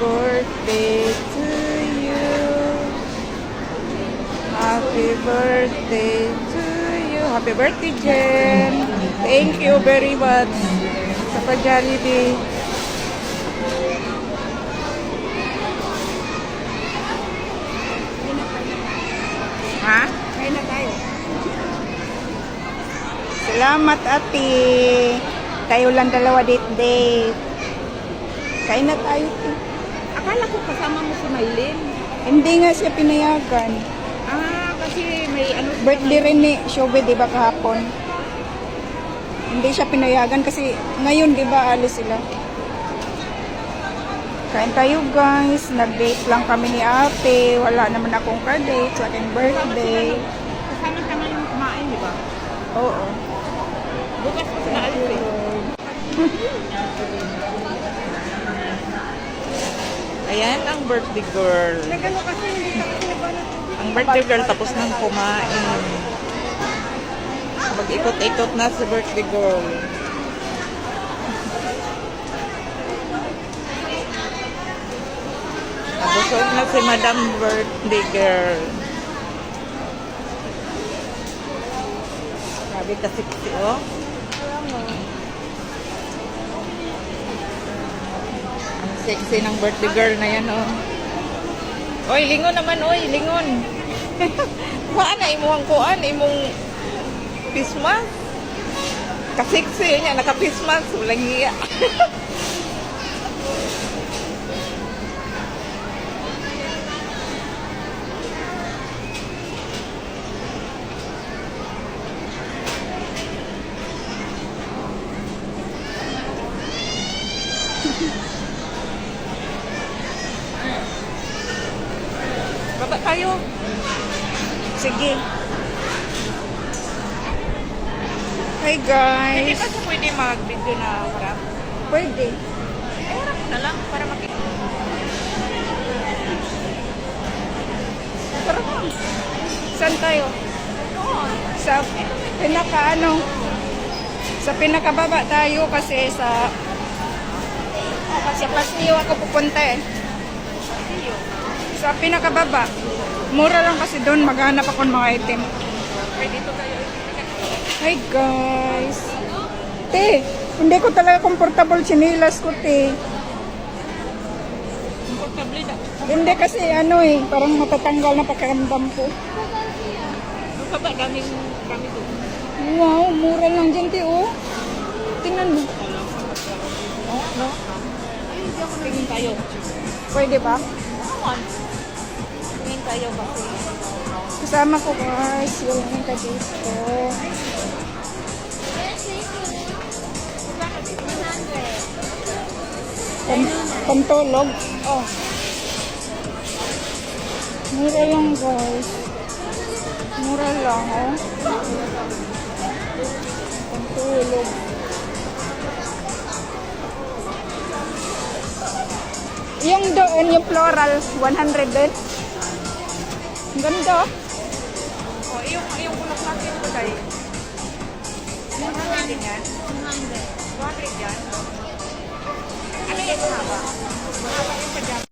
birthday to you. Happy birthday to you. Happy birthday, Jen. Thank you very much sa pa-Jollibee. Ha? Kain na tayo. Salamat, ate. Kayo lang dalawa date date. Kain na tayo, ate. Akala ko kasama mo si Maylin. Hindi nga siya pinayagan. Ah, kasi may ano Birthday rin ni Shobe, di ba, kahapon? Hindi siya pinayagan kasi ngayon, di ba, alis sila. Kain tayo, guys. Nag-date lang kami ni ate. Wala naman akong ka-date sa aking birthday. Kasama ka ngayon kumain, di ba? Oo. Bukas ko sila alis eh. Ayan ang birthday girl. Ang birthday girl tapos nang kumain. Mag-ikot-ikot na si birthday girl. Nabusog na si Madam Birthday Girl. Grabe kasi oh. Sexy ng birthday girl na yan oh. Oy, lingon naman, oy, lingon. Kuhaan na imuhang kuhaan, imong pismas. Kasiksi niya, naka-pismas, walang hiya. Baba tayo. Sige. Hi Hindi guys. pa siya pwede mag-video na harap. Pwede. Eh, harap na lang para makita. Tara na. Saan tayo? Sa pinaka ano? Sa pinakababa tayo kasi sa kasi Paseo ako pupunta eh. Sa pinakababa. Mura lang kasi doon maghanap ako ng mga item. Hi guys. Te, hindi ko talaga comfortable sinilas ko te. Komportable na. Hindi kasi ano eh, parang matatanggal na pakiramdam ko. Doon pa ba daming kami doon? Wow, mura lang dyan te oh. Tingnan mo. No? Tingin tayo. Pwede ba? Come on. Tayo ba? Kasama ko guys, yung ka dito. Pam pantulog. Oh. Mura lang guys. Mura lang oh. Pantulog. Yung doon, yung floral, 100 din. Ang ganda oh. Oh, yung, yung bulaklak ko tayo. 100 din yan? 200. 200 yan? Ano yung haba? Mahaba yung sa